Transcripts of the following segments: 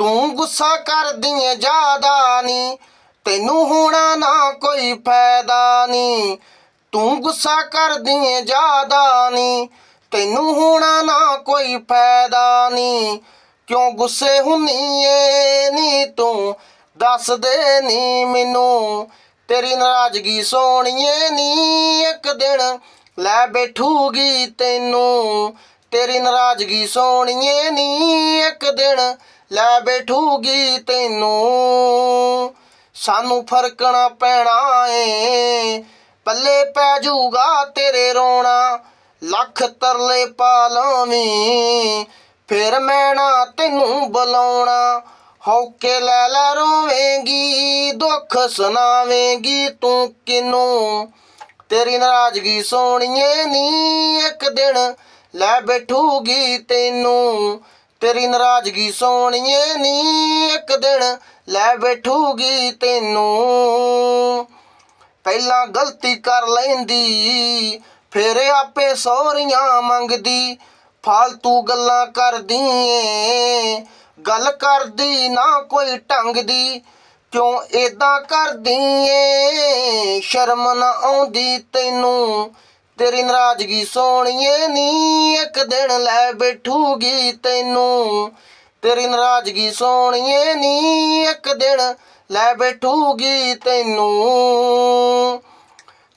ਤੂੰ ਗੁੱਸਾ ਕਰਦੀ ਏ ਜ਼ਿਆਦਾ ਨੀ, ਤੈਨੂੰ ਹੋਣਾ ਨਾ ਕੋਈ ਫਾਇਦਾ ਨੀ। ਤੂੰ ਗੁੱਸਾ ਕਰਦੀ ਏ ਜ਼ਿਆਦਾ ਨੀ, ਤੈਨੂੰ ਹੋਣਾ ਨਾ ਕੋਈ ਫਾਇਦਾ ਨੀ। ਕਿਉਂ ਗੁੱਸੇ ਹੁੰਨੀ ਏ ਨੀ ਤੂੰ, ਦੱਸ ਦੇ ਨੀ ਮੈਨੂੰ। ਤੇਰੀ ਨਾਰਾਜ਼ਗੀ ਸੋਹਣੀਏ ਨੀ ਇੱਕ ਦਿਨ, ਲੈ ਬੈਠੂਗੀ ਤੈਨੂੰ। ਤੇਰੀ ਨਾਰਾਜ਼ਗੀ ਸੋਹਣੀਏ ਨੀ ਇੱਕ ਦਿਨ ਲੈ ਬੈਠੂਗੀ ਤੈਨੂੰ। ਸਾਨੂੰ ਫ਼ਰਕ ਪੈਣਾ ਏ। ਪੱਲੇ ਪੈ ਜਾਊਗਾ ਤੇਰੇ ਰੋਣਾ। ਲੱਖ ਤਰਲੇ ਪਾ ਲਵੀਂ। ਫਿਰ ਮੈਂ ਨਾ ਤੈਨੂੰ ਬੁਲਾਉਣਾ। ਹੌਕੇ ਲੈ ਲੈ ਰੋਵੇਂਗੀ, ਦੁੱਖ ਸੁਣਾਵੇਂਗੀ ਤੂੰ ਕਿਨੂੰ? ਤੇਰੀ ਨਾਰਾਜ਼ਗੀ ਸੋਹਣੀਏ ਨੀ, ਇੱਕ ਦਿਨ ਲੈ ਬੈਠੂਗੀ ਤੈਨੂੰ। ਤੇਰੀ ਨਾਰਾਜ਼ਗੀ ਸੋਹਣੀਏ ਨੀ ਇੱਕ ਦਿਨ ਲੈ ਬੈਠੂਗੀ ਤੈਨੂੰ। ਪਹਿਲਾਂ ਗਲਤੀ ਕਰ ਲੈਂਦੀ, ਫਿਰ ਆਪੇ ਸੌਰੀਆਂ ਮੰਗਦੀ, ਫਾਲਤੂ ਗੱਲਾਂ ਕਰਦੀ ਏ ਗੱਲ ਕਰਦੀ ਨਾ ਕੋਈ ਢੰਗ ਦੀ ਕਿਉਂ ਏਦਾਂ ਕਰਦੀ ਏ ਸ਼ਰਮ ਨਾ ਆਉਂਦੀ ਤੈਨੂੰ। ਤੇਰੀ ਨਾਰਾਜ਼ਗੀ ਸੋਹਣੀਏ ਨੀ, ਇੱਕ ਦਿਨ ਲੈ ਬੈਠੂਗੀ ਤੈਨੂੰ। ਤੇਰੀ ਨਰਾਜ਼ਗੀ ਸੋਹਣੀਏ ਨੀ, ਇੱਕ ਦਿਨ ਲੈ ਬੈਠੂਗੀ ਤੈਨੂੰ।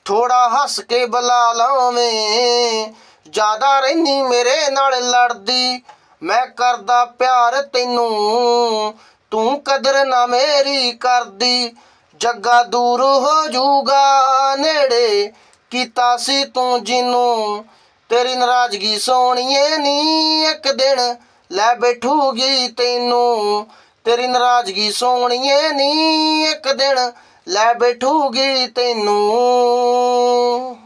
ਥੋੜਾ ਹੱਸ ਕੇ ਬੁਲਾ ਲਾਵੇਂ, ਜ਼ਿਆਦਾ ਰਹਿਨੀ ਮੇਰੇ ਨਾਲ ਲੜਦੀ, ਮੈਂ ਕਰਦਾ ਪਿਆਰ ਤੈਨੂੰ। ਤੂੰ ਕਦਰ ਨਾ ਮੇਰੀ ਕਰਦੀ, ਜੱਗਾ ਦੂਰ ਹੋ ਜਾਊਗਾ ਨੇੜੇ ਕੀਤਾ ਸੀ ਤੂੰ ਜਿਨੂੰ? ਤੇਰੀ ਨਾਰਾਜ਼ਗੀ ਸੋਹਣੀਏ ਨੀ? ਇੱਕ ਦਿਨ ਲੈ ਬੈਠੂਗੀ ਤੈਨੂੰ। ਤੇਰੀ ਨਾਰਾਜ਼ਗੀ ਸੋਹਣੀਏ ਨੀ? ਇੱਕ ਦਿਨ ਲੈ ਬੈਠੂਗੀ ਤੈਨੂੰ।